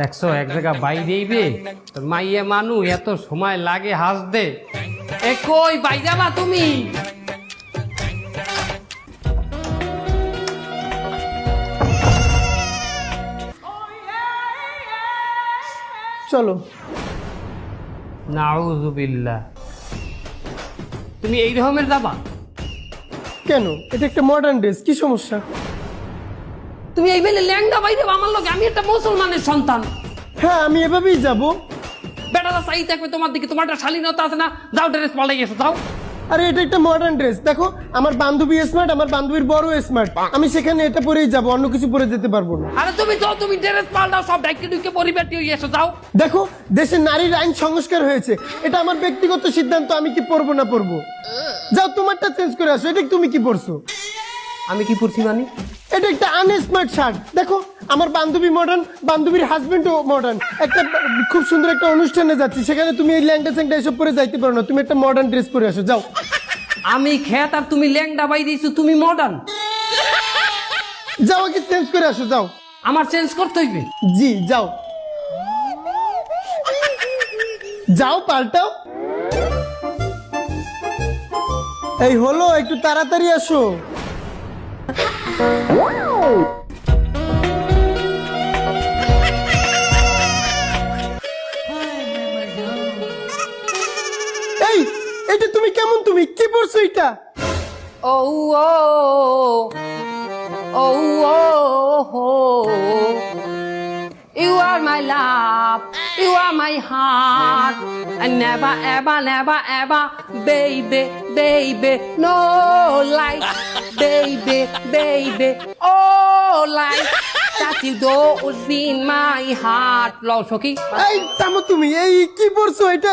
দেখছ এক জায়গা বাই দিইবে তোর মাইয়ে মানু এত সময় লাগে হাসতে। এ কই বাই যাবা তুমি? চলো। নাউজুবিল্লাহ। তুমি এই রকমের যাবা? কেন? এটা একটা মডার্ন ড্রেস কি সমস্যা? তুমি এই বেলে ল্যাংদা বাইরে আমার লোক আমি একটা মুসলমানের সন্তান। হ্যাঁ আমি এভাবেই যাব। বেটারা চাই থাকবে তোমার দিকে তোমার একটা শালীনতা আছে না? যাও ড্রেস পাল্টাই গেছো যাও। আরে এটা একটা মডার্ন ড্রেস দেখো আমার বান্ধবী স্মার্ট আমার বান্ধবীর বড় স্মার্ট আমি সেখানে এটা পরেই যাব অন্য কিছু পরে যেতে পারব না। আরে তুমি যাও তুমি ড্রেস পাল্টাও সব ডাইকে ডুইকে পরিবারটি হয়ে এসো যাও। দেখো দেশের নারীর আইন সংস্কার হয়েছে। এটা আমার ব্যক্তিগত সিদ্ধান্ত আমি কি পরবো না পরবো? যাও তোমারটা চেঞ্জ করে আসো এটা তুমি কি পরছো? আমি কি পড়ছি মানে? এটা একটা আনস্মার্ট শার্ট। দেখো আমার বান্ধবী মডার্ন বান্ধবীর হাজবেন্ডও মডার্ন একটা খুব সুন্দর একটা অনুষ্ঠানে যাচ্ছি সেখানে তুমি এই ল্যাংটা স্যাংটা এসব পরে যাইতে পারো না। তুমি একটা মডার্ন ড্রেস পরে আসো যাও। আমি খেত আর তুমি ল্যাংডা বাই দিয়েছ তুমি মডার্ন যাও আগে চেঞ্জ করে আসো যাও। আমার চেঞ্জ করতে হইবে? জি যাও। যাও পাল্টাও। এই হলো একটু তাড়াতাড়ি আসো। এই এটা তুমি কেমন তুমি কি পড়ছো এটা ও ও ও ও You are my love, you are my heart, and never, ever, never, ever, baby, baby, no life, baby, baby, oh life, that you do in my heart. লও সখী এই থামো তুমি এই কি পড়ছো এটা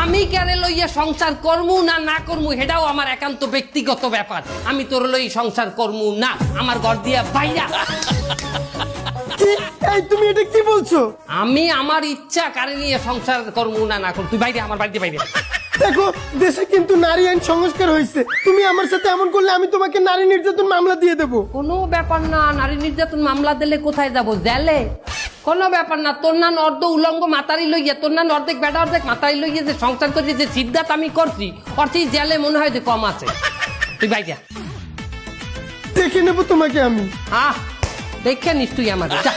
আমি কেন লইয়া সংসার করমু না না করমু সেটাও আমার একান্ত ব্যক্তিগত ব্যাপার। আমি তোর লই সংসার করমু না আমার ঘর দিয়া বাইরা। তুমি এটা কি বলছো? আমি আমার ইচ্ছা কারে নিয়ে সংসার করমু না না করমু। তুই বাইরে আমার বাড়িতে বাইরে। দেখো দেশে কিন্তু নারী আইন সংস্কার হয়েছে তুমি আমার সাথে এমন করলে আমি তোমাকে নারী নির্যাতন মামলা দিয়ে দেবো। কোনো ব্যাপার না নারী নির্যাতন মামলা দিলে কোথায় যাব? জেলে। কোনো ব্যাপার না তোর না অর্ধ উলঙ্গ মাতারি লইয়া তোর না অর্ধেক বেটা অর্ধেক মাতারি লইয়া যে সংসার করছি যে সিদ্ধাত আমি করছি অর্থে জেলে মনে হয় যে কম আছে। তুই ভাই যা। দেখে নেব তোমাকে আমি। আহ দেখে নিস তুই আমার যা।